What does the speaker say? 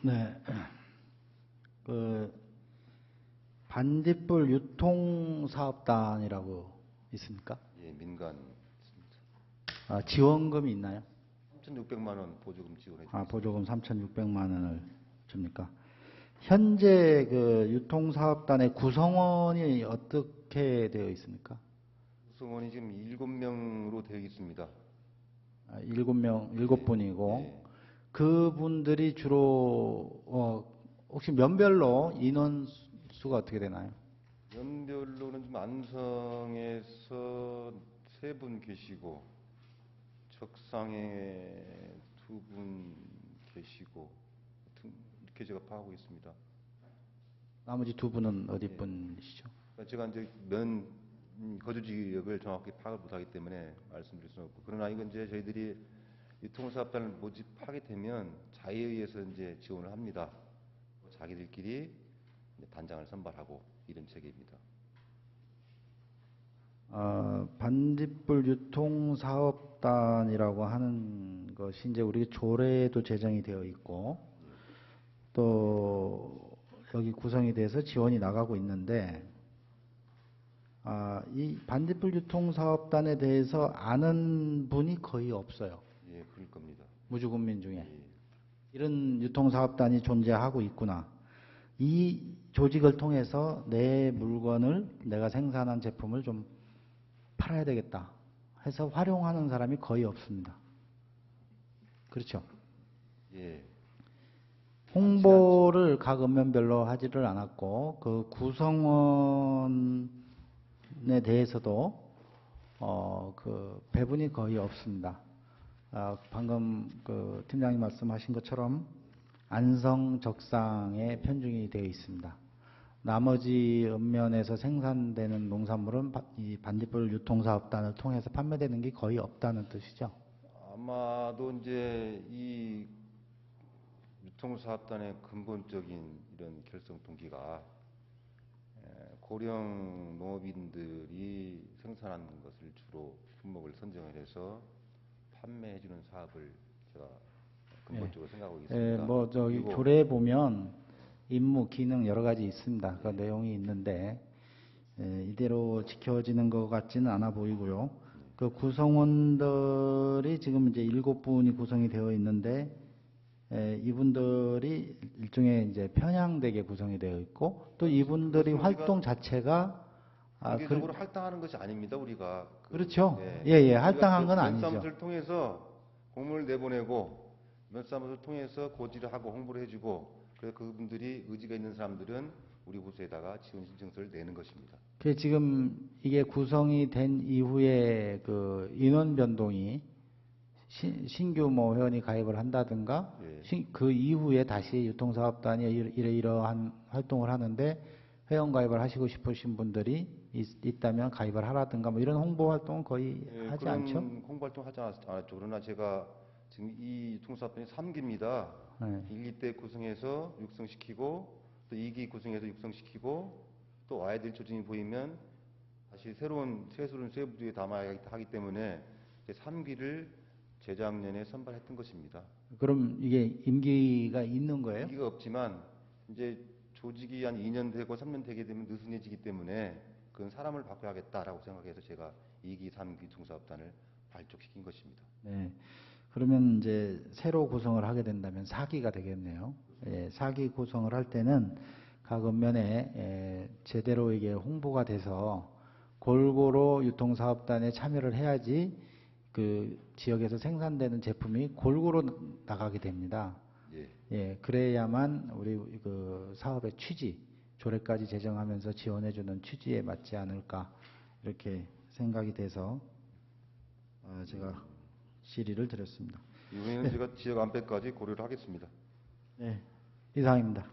네. 그 반딧불 유통사업단이라고 있습니까? 예, 민간 아, 지원금이 있나요? 3,600만 원 보조금 지원해 아, 주겠습니다. 보조금 3,600만 원을 줍니까? 현재 그 유통사업단의 구성원이 어떻게 되어 있습니까? 구성원이 지금 7명으로 되어 있습니다. 아, 일곱 명, 일곱 분이고 예. 그분들이 주로 어, 혹시 면별로 인원 수- 수가 어떻게 되나요? 연별로는 좀 안성에서 세 분 계시고 적상에 두 분 계시고 이렇게 제가 파악하고 있습니다. 나머지 두 분은 어디 예. 분이시죠? 제가 이제 면 음, 거주 지역을 정확히 파악을 못하기 때문에 말씀드릴 수는 없고 그러나 이건 이제 저희들이 유통사업단을 모집하게 되면 자의에 의해서 이제 지원을 합니다. 자기들끼리 단장을 선발하고 이런 체계입니다. 어, 반딧불 유통사업단이라고 하는 것이 이제 우리 조례에도 제정이 되어 있고 또 여기 구성이 돼서 지원이 나가고 있는데 아, 이 반딧불 유통사업단에 대해서 아는 분이 거의 없어요. 무주국민 중에. 예. 이런 유통사업단이 존재하고 있구나. 이 조직을 통해서 내 물건을 내가 생산한 제품을 좀 팔아야 되겠다 해서 활용하는 사람이 거의 없습니다. 그렇죠. 예. 홍보를 각 읍면별로 하지를 않았고 그 구성원에 대해서도 어, 그 배분이 거의 없습니다. 아, 방금 그 팀장님 말씀하신 것처럼 안성 적상에 편중이 되어 있습니다. 나머지 읍면에서 생산되는 농산물은 바- 이 반딧불 유통사업단을 통해서 판매되는 게 거의 없다는 뜻이죠. 아마도 이제 이 유통사업단의 근본적인 이런 결성 동기가 에, 고령 농업인들이 생산하는 것을 주로 품목을 선정을 해서 판매해 주는 사업을 제가 근본적으로 생각하고 예, 있습니다. 뭐 저기 조례에 보면 임무, 기능 여러 가지 있습니다. 그 내용이 있는데 예, 이대로 지켜지는 것 같지는 않아 보이고요. 그 구성원들이 지금 이제 일곱 분이 구성이 되어 있는데 예, 이분들이 일종의 이제 편향되게 구성이 되어 있고 또 이분들이 활동 자체가 아, 그, 공개적으로 할당하는 것이 아닙니다. 우리가 그, 그렇죠. 예, 예, 할당한 건 아니죠. 면사무소를 통해서 공문을 내보내고 면사무소를 통해서 고지를 하고 홍보를 해주고 그래서 그분들이 의지가 있는 사람들은 우리 부서에다가 지원 신청서를 내는 것입니다. 그 지금 이게 구성이 된 이후에 그 인원 변동이 신, 신규 뭐 회원이 가입을 한다든가 예. 신- 그 이후에 다시 유통사업단이 이러- 이러이러한 활동을 하는데 회원 가입을 하시고 싶으신 분들이 있, 다면 가입을 하라든가 뭐 이런 홍보 활동은 거의 예, 하지 그런 않죠. 홍보 활동 하지 않았- 않았죠. 그러나 제가 지금 이 유통사업단이 3기입니다. 네. 1기 때 구성해서 육성시키고 또 2기 구성해서 육성시키고 또 와야 될 조짐이 보이면 다시 새로운 새로운 세부두에 담아야 하기 때문에 3기를 재작년에 선발했던 것입니다. 그럼 이게 임기가 있는 거예요? 임기가 없지만 이제 조직이 한 2년 되고 3년 되게 되면 느슨해지기 때문에 그건 사람을 바꿔야겠다라고 생각해서 제가 2기, 3기 통사업단을 발족시킨 것입니다. 네. 그러면 이제 새로 구성을 하게 된다면 4기가 되겠네요. 예, 4기 구성을 할 때는 각 읍면에 예, 제대로 이게 홍보가 돼서 골고루 유통사업단에 참여를 해야지 그 지역에서 생산되는 제품이 골고루 나가게 됩니다. 예. 예, 그래야만 우리 그 사업의 취지, 조례까지 제정하면서 지원해주는 취지에 맞지 않을까 이렇게 생각이 돼서 어, 제가 질의를 드렸습니다. 이번에는 제가 지역 안배까지 고려를 하겠습니다. 네, 이상입니다.